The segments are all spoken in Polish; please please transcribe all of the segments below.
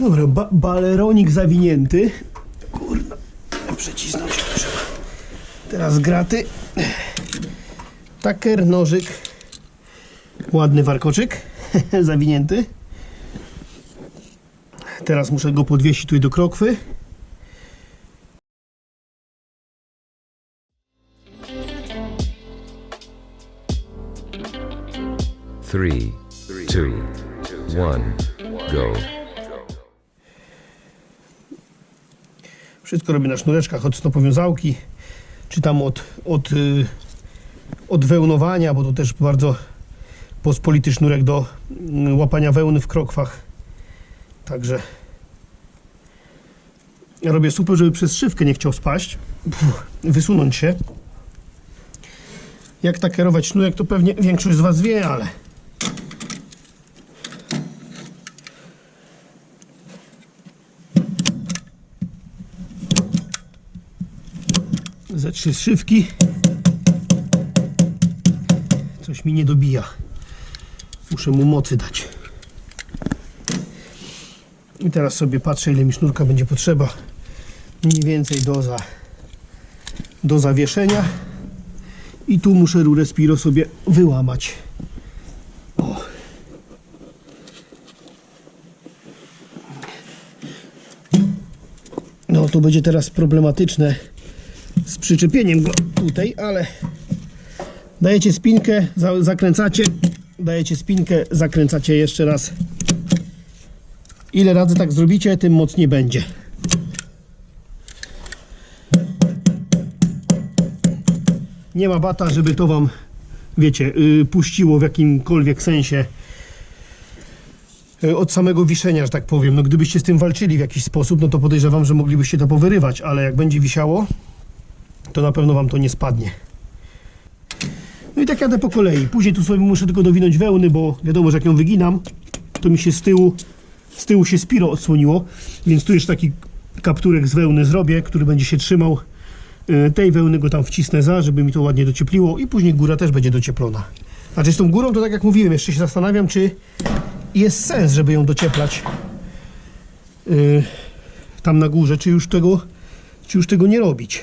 Dobra, ba baleronik zawinięty. Kurwa, przecisnąć to trzeba. Teraz graty. Taker, nożyk. Ładny warkoczyk, zawinięty. Teraz muszę go podwiesić tutaj do krokwy. Three, two, one, go. Wszystko robię na sznureczkach od stopowiązałki, czy tam od, od, y, od wełnowania, bo to też bardzo pospolity sznurek do y, łapania wełny w krokwach. Także robię super, żeby przez szywkę nie chciał spaść, wysunąć się. Jak tak kierować sznurek, to pewnie większość z Was wie, ale ze trzy szywki. Coś mi nie dobija. Muszę mu mocy dać. I teraz sobie patrzę, ile mi sznurka będzie potrzeba. Mniej więcej do, za, do zawieszenia. I tu muszę rurę Spiro sobie wyłamać. O. No to będzie teraz problematyczne z przyczepieniem go tutaj, ale dajecie spinkę, za, zakręcacie, dajecie spinkę, zakręcacie jeszcze raz. Ile razy tak zrobicie, tym mocniej będzie. Nie ma bata, żeby to wam, wiecie, yy, puściło w jakimkolwiek sensie yy, od samego wiszenia, że tak powiem. No gdybyście z tym walczyli w jakiś sposób, no to podejrzewam, że moglibyście to powyrywać, ale jak będzie wisiało, to na pewno wam to nie spadnie. No i tak jadę po kolei. Później tu sobie muszę tylko dowinąć wełny, bo wiadomo, że jak ją wyginam, to mi się z tyłu, z tyłu się spiro odsłoniło, więc tu jeszcze taki kapturek z wełny zrobię, który będzie się trzymał. E, Tej wełny go tam wcisnę za, żeby mi to ładnie dociepliło i później góra też będzie docieplona. Znaczy z tą górą to tak jak mówiłem, jeszcze się zastanawiam, czy jest sens, żeby ją docieplać e, tam na górze, czy już tego, czy już tego nie robić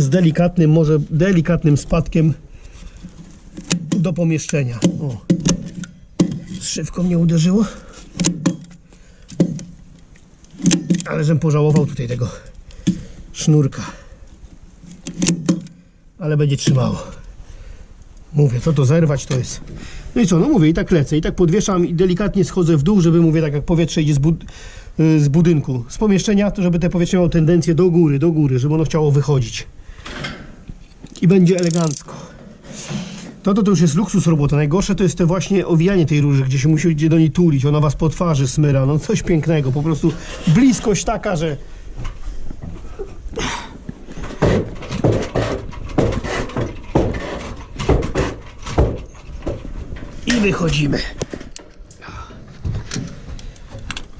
z delikatnym, może delikatnym spadkiem do pomieszczenia. O. Z szybką mnie uderzyło. Ale żem pożałował tutaj tego sznurka. Ale będzie trzymało. Mówię, co to zerwać to jest. No i co, no mówię, i tak lecę, i tak podwieszam i delikatnie schodzę w dół, żeby mówię, tak jak powietrze idzie z, bud- y, z budynku, z pomieszczenia, to żeby te powietrze miało tendencję do góry, do góry, żeby ono chciało wychodzić i będzie elegancko. To, to, to już jest luksus robota. Najgorsze to jest te właśnie owijanie tej róży, gdzie się musicie do niej tulić. Ona was po twarzy smyra. No coś pięknego. Po prostu bliskość taka, że... I wychodzimy.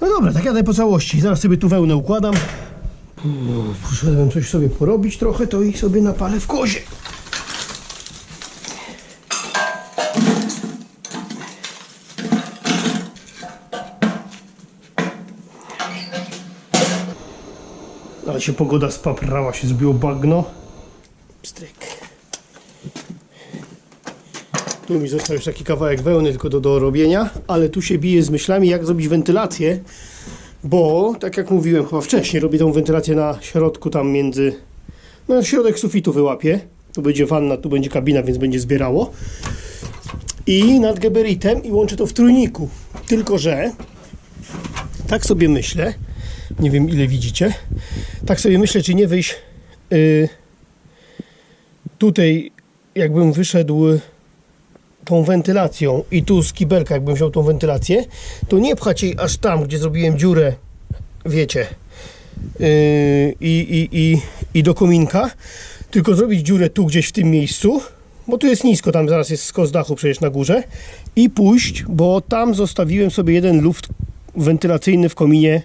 No dobra, tak jadę po całości. Zaraz sobie tu wełnę układam. Poszedłem coś sobie porobić trochę, to ich sobie napalę w kozie. Ale się pogoda spaprała, się zbiło bagno. Pstryk. Tu mi został już taki kawałek wełny tylko do dorobienia, ale tu się bije z myślami, jak zrobić wentylację, bo tak jak mówiłem chyba wcześniej, robię tą wentylację na środku tam między, no środek sufitu wyłapię. Tu będzie wanna, tu będzie kabina, więc będzie zbierało. I nad geberitem i łączę to w trójniku. Tylko, że tak sobie myślę, nie wiem ile widzicie, tak sobie myślę, czy nie wyjść y, tutaj, jakbym wyszedł tą wentylacją i tu z kibelka, jakbym wziął tą wentylację, to nie pchać jej aż tam, gdzie zrobiłem dziurę, wiecie, yy, i, i, i, do kominka, tylko zrobić dziurę tu gdzieś w tym miejscu, bo tu jest nisko, tam zaraz jest skos dachu przecież na górze i pójść, bo tam zostawiłem sobie jeden luft wentylacyjny w kominie,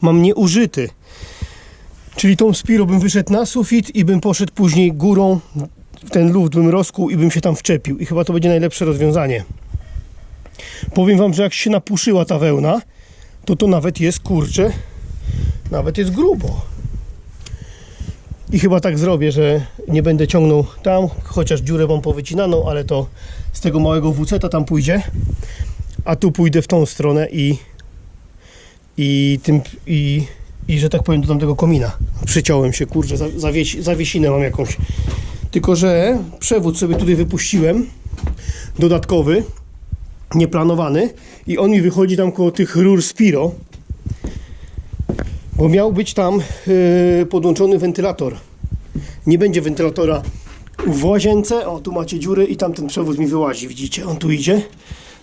mam nieużyty. Czyli tą spiro bym wyszedł na sufit i bym poszedł później górą w ten luft bym rozkuł i bym się tam wczepił. I chyba to będzie najlepsze rozwiązanie. Powiem wam, że jak się napuszyła ta wełna, to to nawet jest kurcze, nawet jest grubo. I chyba tak zrobię, że nie będę ciągnął tam, chociaż dziurę mam powycinaną, ale to z tego małego WC tam pójdzie. A tu pójdę w tą stronę i i tym i, i że tak powiem do tamtego komina. Przyciąłem się, kurczę, za- zawiesi, zawiesinę mam jakąś. Tylko, że przewód sobie tutaj wypuściłem, dodatkowy, nieplanowany i on mi wychodzi tam koło tych rur Spiro, bo miał być tam yy, podłączony wentylator. Nie będzie wentylatora w łazience, o tu macie dziury i tam ten przewód mi wyłazi, widzicie, on tu idzie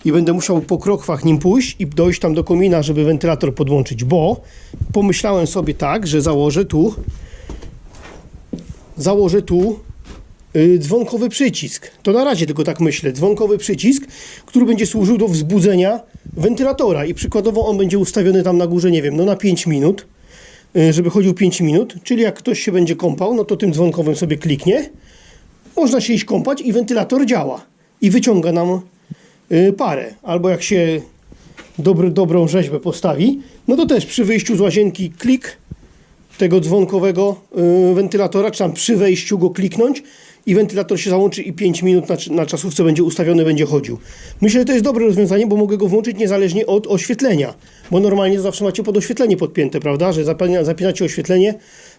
i będę musiał po krokwach nim pójść i dojść tam do komina, żeby wentylator podłączyć, bo pomyślałem sobie tak, że założę tu założę tu dzwonkowy przycisk. To na razie tylko tak myślę. Dzwonkowy przycisk, który będzie służył do wzbudzenia wentylatora i przykładowo on będzie ustawiony tam na górze, nie wiem, no na 5 minut, y, żeby chodził 5 minut, czyli jak ktoś się będzie kąpał, no to tym dzwonkowym sobie kliknie, można się iść kąpać i wentylator działa i wyciąga nam y, parę. Albo jak się dobry, dobrą rzeźbę postawi, no to też przy wyjściu z łazienki klik tego dzwonkowego y, wentylatora, czy tam przy wejściu go kliknąć i wentylator się załączy i 5 minut na, na czasówce będzie ustawiony, będzie chodził. Myślę, że to jest dobre rozwiązanie, bo mogę go włączyć niezależnie od oświetlenia, bo normalnie zawsze macie pod oświetlenie podpięte, prawda, że zapina, zapinacie oświetlenie,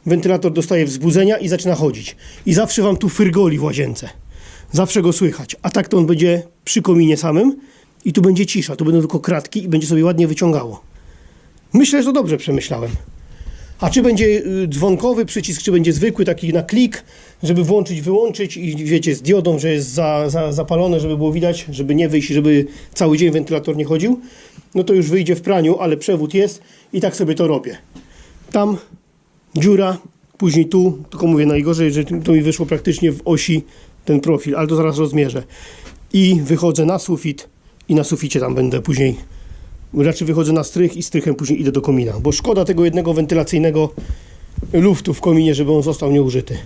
wentylator dostaje wzbudzenia i zaczyna chodzić. I zawsze wam tu fyrgoli w łazience. Zawsze go słychać. A tak to on będzie przy kominie samym i tu będzie cisza, tu będą tylko kratki i będzie sobie ładnie wyciągało. Myślę, że to dobrze przemyślałem. A czy będzie y, dzwonkowy przycisk, czy będzie zwykły taki na klik, żeby włączyć, wyłączyć i wiecie, z diodą, że jest za, za, zapalone, żeby było widać, żeby nie wyjść, żeby cały dzień wentylator nie chodził, no to już wyjdzie w praniu, ale przewód jest i tak sobie to robię. Tam dziura, później tu, tylko mówię najgorzej, że to mi wyszło praktycznie w osi ten profil, ale to zaraz rozmierzę. I wychodzę na sufit i na suficie tam będę później raczej wychodzę na strych i strychem później idę do komina, bo szkoda tego jednego wentylacyjnego luftu w kominie, żeby on został nieużyty.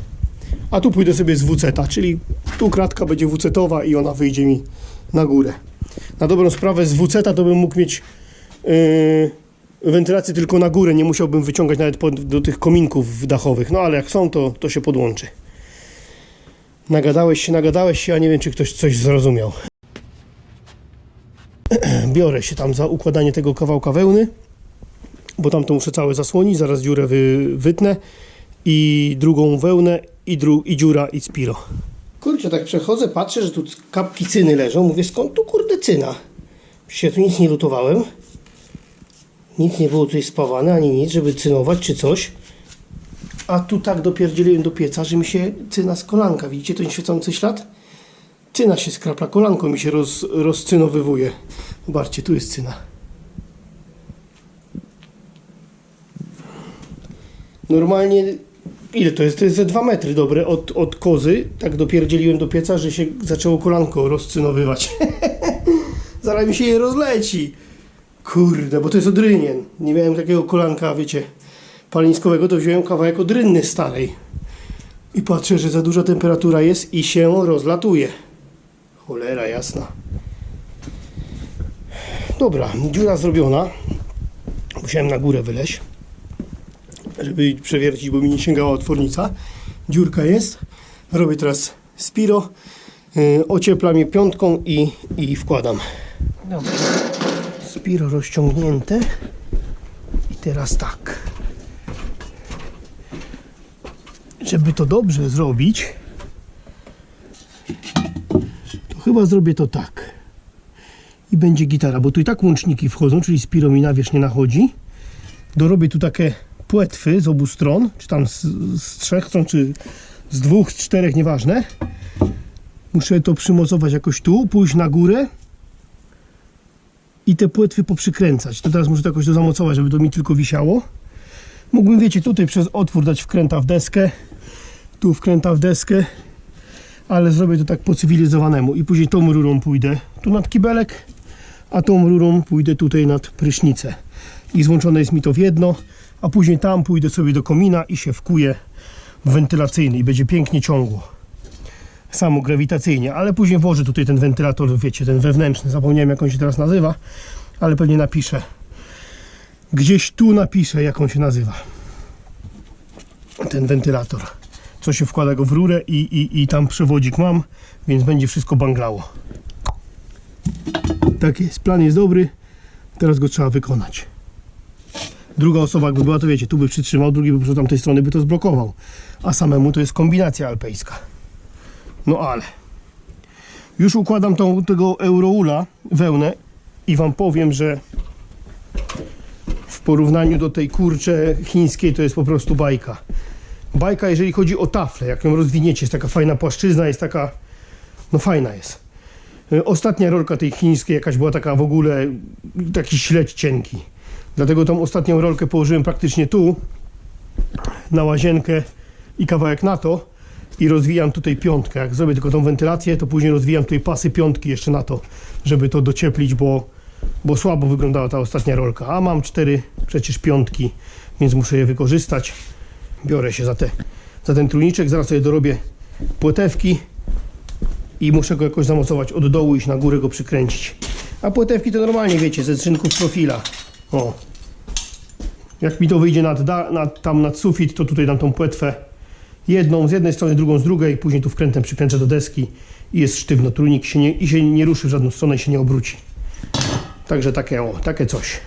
A tu pójdę sobie z WC-ta, czyli tu kratka będzie WC-towa i ona wyjdzie mi na górę. Na dobrą sprawę z WC-ta to bym mógł mieć yy, wentylację tylko na górę, nie musiałbym wyciągać nawet pod, do tych kominków dachowych, no ale jak są, to, to się podłączy. Nagadałeś się, nagadałeś się, a nie wiem, czy ktoś coś zrozumiał biorę się tam za układanie tego kawałka wełny, bo tam to muszę całe zasłonić, zaraz dziurę wy, wytnę i drugą wełnę i, dru, i dziura i spiro. Kurczę, tak przechodzę, patrzę, że tu kapki cyny leżą, mówię skąd tu kurde cyna? Się tu nic nie lutowałem, nic nie było tutaj spawane, ani nic, żeby cynować czy coś. A tu tak dopierdzieliłem do pieca, że mi się cyna z kolanka, widzicie ten świecący ślad? Cyna się skrapla, kolanko mi się roz, rozcynowywuje. Zobaczcie, tu jest cyna. Normalnie, ile to jest? To jest ze 2 metry dobre od, od kozy. Tak dopierdzieliłem do pieca, że się zaczęło kolanko rozcynowywać. Zaraz mi się je rozleci. Kurde, bo to jest odrynien. Nie miałem takiego kolanka, wiecie, palińskowego, to wziąłem kawałek odrynny starej. I patrzę, że za duża temperatura jest i się rozlatuje. Cholera jasna. Dobra, dziura zrobiona. Musiałem na górę wyleźć, żeby przewiercić, bo mi nie sięgała otwornica. Dziurka jest. Robię teraz spiro. Yy, ocieplam je piątką i, i wkładam. Dobra. Spiro rozciągnięte. I teraz tak. Żeby to dobrze zrobić, to chyba zrobię to tak. I będzie gitara, bo tu i tak łączniki wchodzą, czyli spiro mi na wierzch nie nachodzi. Dorobię tu takie płetwy z obu stron, czy tam z, z trzech stron, czy z dwóch, z czterech, nieważne. Muszę to przymocować jakoś tu, pójść na górę i te płetwy poprzykręcać. To teraz muszę to jakoś to zamocować, żeby to mi tylko wisiało. Mógłbym, wiecie, tutaj przez otwór dać wkręta w deskę, tu wkręta w deskę, ale zrobię to tak po cywilizowanemu i później tą rurą pójdę tu nad kibelek, a tą rurą pójdę tutaj nad prysznicę. I złączone jest mi to w jedno, a później tam pójdę sobie do komina i się wkuję w wentylacyjny i będzie pięknie ciągło. samo grawitacyjnie, ale później włożę tutaj ten wentylator, wiecie, ten wewnętrzny, zapomniałem jak on się teraz nazywa, ale pewnie napiszę. Gdzieś tu napiszę jak on się nazywa. Ten wentylator. Co się wkłada go w rurę i, i, i tam przewodzik mam, więc będzie wszystko banglało. Tak jest, plan jest dobry, teraz go trzeba wykonać. Druga osoba jakby była, to wiecie, tu by przytrzymał, drugi by z tamtej strony by to zblokował. A samemu to jest kombinacja alpejska. No ale. Już układam tą, tego Euroula, wełnę i wam powiem, że w porównaniu do tej kurcze chińskiej to jest po prostu bajka. Bajka, jeżeli chodzi o taflę, jak ją rozwiniecie, jest taka fajna płaszczyzna, jest taka, no fajna jest. Y, Ostatnia rolka tej chińskiej jakaś była taka w ogóle, taki śledź cienki. Dlatego tą ostatnią rolkę położyłem praktycznie tu, na łazienkę i kawałek na to i rozwijam tutaj piątkę. Jak zrobię tylko tą wentylację, to później rozwijam tutaj pasy piątki jeszcze na to, żeby to docieplić, bo, bo słabo wyglądała ta ostatnia rolka. A mam cztery przecież piątki, więc muszę je wykorzystać. Biorę się za, te, za ten trójniczek, zaraz sobie dorobię płetewki i muszę go jakoś zamocować od dołu, iść na górę go przykręcić. A płetewki to normalnie wiecie, ze skrzynków profila. O. Jak mi to wyjdzie nad, nad, tam nad sufit, to tutaj dam tą płetwę jedną z jednej strony, drugą z drugiej, później tu wkrętem przykręcę do deski i jest sztywno. Trójnik się nie, i się nie ruszy w żadną stronę i się nie obróci. Także takie, o, takie coś.